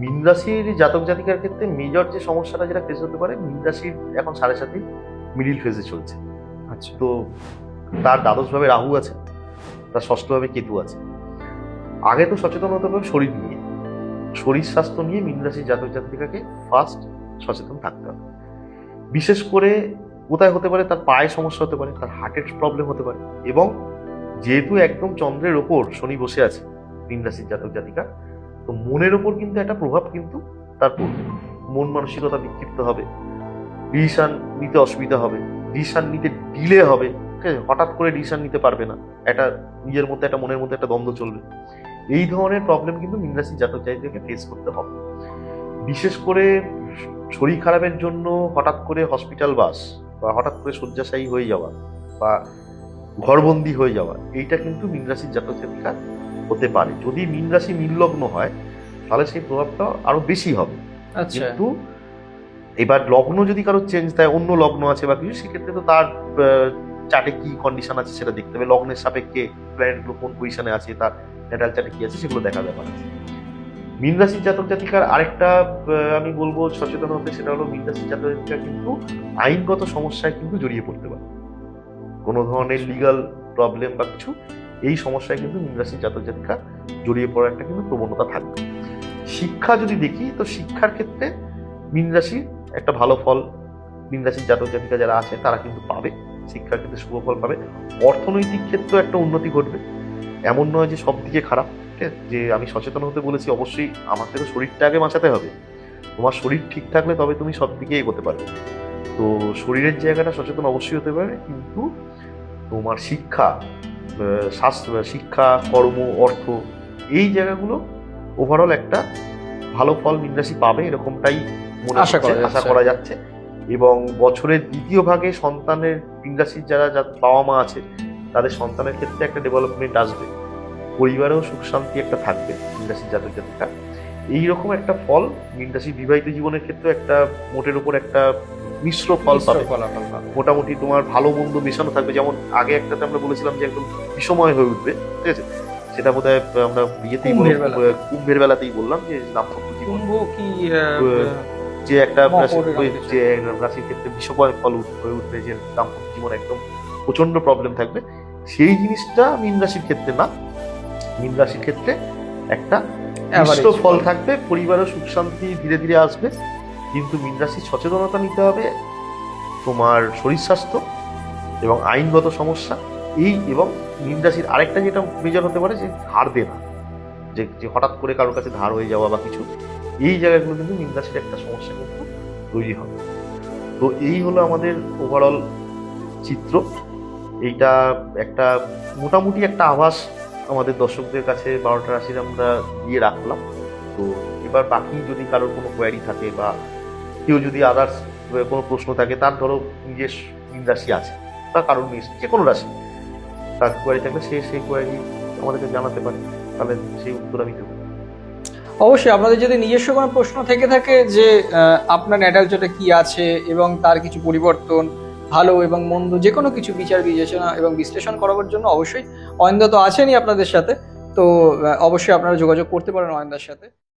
মীন রাশির জাতক জাতিকার ক্ষেত্রে মেজর যে সমস্যাটা যেটা ফেস হতে পারে মীন রাশির এখন সাড়ে সাথে মিডিল ফেজে চলছে। আচ্ছা। তো তার দ্বাদশভাবে রাহু আছে তার ষষ্ঠভাবে কেতু আছে। আগে তো সচেতন হতে হবে শরীর নিয়ে। শরীর স্বাস্থ্য নিয়ে মীন রাশির জাতক জাতিকাকে ফার্স্ট সচেতন থাকতে হবে। বিশেষ করে কোথায় হতে পারে তার পায়ে সমস্যা হতে পারে তার হার্টের প্রবলেম হতে পারে। এবং যেহেতু একদম চন্দ্রের ওপর শনি বসে আছে মীন রাশির জাতক জাতিকা তো মনের ওপর কিন্তু একটা প্রভাব কিন্তু তার পড়বে। মন মানসিকতা বিক্ষিপ্ত হবে। ডিসিশন নিতে অসুবিধা হবে। ডিসিশন নিতে ডিলে হবে। ঠিক আছে? হঠাৎ করে ডিসিশন নিতে পারবে না। একটা নিজের মধ্যে, একটা মনের মধ্যে একটা দ্বন্দ্ব চলবে। এই ধরনের প্রবলেম কিন্তু মীন রাশির জাতক জাতিকাকে ফেস করতে হবে। বিশেষ করে শরীর খারাপের জন্য হঠাৎ করে হসপিটাল বাস বা হঠাৎ করে শয্যাশায়ী হয়ে যাওয়া বা ঘরবন্দি হয়ে যাওয়া, এইটা কিন্তু মীন রাশির জাতক জাতিকা হতে পারে। যদি মীন রাশি মীনলগ্ন হয় তাহলে সেই প্রভাবটা আরও বেশি হবে। আচ্ছা। কিন্তু এবার লগ্ন যদি কারও চেঞ্জ দেয় অন্য লগ্ন আছে বা কিছু সেক্ষেত্রে তো তার চার্টে কি কন্ডিশন আছে সেটা দেখতে হবে। লগ্নের সাপেক্ষে প্ল্যানেটগুলো কোন পজিশনে আছে তার ন্যাটাল চার্টে কি আছে সেগুলো দেখা ব্যাপার আছে মীন রাশির জাতক জাতিকার আরেকটা আমি বলব সচেতন হতে সেটা হলো মীন রাশির জাতক জাতিকা কিন্তু আইনগত সমস্যায় কিন্তু জড়িয়ে পড়তে পারে। কোনো ধরনের লিগাল প্রবলেম বা কিছু এই সমস্যায় কিন্তু মীন রাশির জাতক জাতিকা জড়িয়ে পড়ার একটা কিন্তু প্রবণতা থাকবে। শিক্ষা যদি দেখি, তো শিক্ষার ক্ষেত্রে মীন রাশির একটা ভালো ফল মীন রাশির জাতক জাতিকা যারা আছে, তারা কিন্তু পাবে, শিক্ষার ক্ষেত্রে শুভ ফল পাবে। অর্থনৈতিক ক্ষেত্রেও একটা উন্নতি ঘটবে। এমন নয় যে সব দিকে খারাপ? যে আমি সচেতন হতে বলেছি, অবশ্যই আমাকে তো শরীরটা আগে বাঁচাতে হবে। তোমার শরীর ঠিক থাকলে তবে তুমি সব দিকে এগোতে পারবে। তো শরীরের জায়গাটা সচেতন অবশ্যই হতে পারে কিন্তু তোমার শিক্ষা স্বাস্থ্য শিক্ষা কর্ম অর্থ এই জায়গাগুলো ওভারঅল একটা ভালো ফল মীনরাশি পাবে এরকমটাই মনে আশা করা আশা যাচ্ছে। করা যাচ্ছে। এবং বছরের দ্বিতীয় ভাগে সন্তানের মীনরাশির যারা যা- বাবা মা আছে তাদের সন্তানের ক্ষেত্রে একটা ডেভেলপমেন্ট আসবে। পরিবারেও সুখ শান্তি একটা থাকবে মীনরাশির জাতক জাতিকা এইরকম একটা ফল মীনরাশির বিবাহিত জীবনের ক্ষেত্রে একটা মোটের উপর একটা মিশ্র ফল পাবে। মোটামুটি তোমার ভালো মন্দ মেশানো থাকবে। যেমন আগে একটাতে আমরা বলেছিলাম যে একদম বিষময় হয়ে উঠবে ঠিক আছে? সেটা বোধ আমরা বিয়েতেই কুম্ভের বেলাতেই। বললাম যে কুম্ভ কি যে একটা। যে রাশির ক্ষেত্রে বিষময় ফল হয়ে উঠবে যে দাম্পত্য জীবন একদম প্রচণ্ড প্রবলেম থাকবে। সেই জিনিসটা মীন রাশির ক্ষেত্রে না। মীন রাশির ক্ষেত্রে একটা ফল ফল। থাকবে পরিবারের সুখ শান্তি ধীরে ধীরে আসবে। কিন্তু মীন রাশির সচেতনতা নিতে হবে, তোমার শরীর স্বাস্থ্য এবং আইনগত সমস্যা, এই এবং মীন রাশির আরেকটা যেটা মেজর হতে পারে যে ধার দেনা, যে যে হঠাৎ করে কারোর কাছে ধার হয়ে যাওয়া বা কিছু, এই জায়গাগুলো কিন্তু মীন রাশির একটা সমস্যা কিন্তু তৈরি হবে। তো এই হলো আমাদের ওভারঅল চিত্র। এইটা একটা মোটামুটি একটা আভাস আমাদের দর্শকদের কাছে, বারোটা রাশির আমরা দিয়ে রাখলাম। তো এবার বাকি যদি কারোর কোনো কোয়ারি থাকে বা কেউ যদি আদার্স কোনো প্রশ্ন থাকে, তার ধরো নিজের মীন রাশি আছে বা কারোর মিস যে কোনো রাশি তার কোয়ারি থাকলে সে সেই কোয়ারি আমাদেরকে জানাতে পারে, তাহলে সেই উত্তর আমি দেবো। অবশ্যই, আপনাদের যদি নিজস্ব কোনো প্রশ্ন থেকে থাকে যে আপনার ন্যাটাল কি আছে এবং তার কিছু পরিবর্তন, ভালো এবং মন্দ যে কোনো কিছু বিচার বিবেচনা এবং বিশ্লেষণ করার জন্য অবশ্যই অয়েন্দা তো আছেনই আপনাদের সাথে, তো অবশ্যই আপনারা যোগাযোগ করতে পারেন অয়েন্দার সাথে।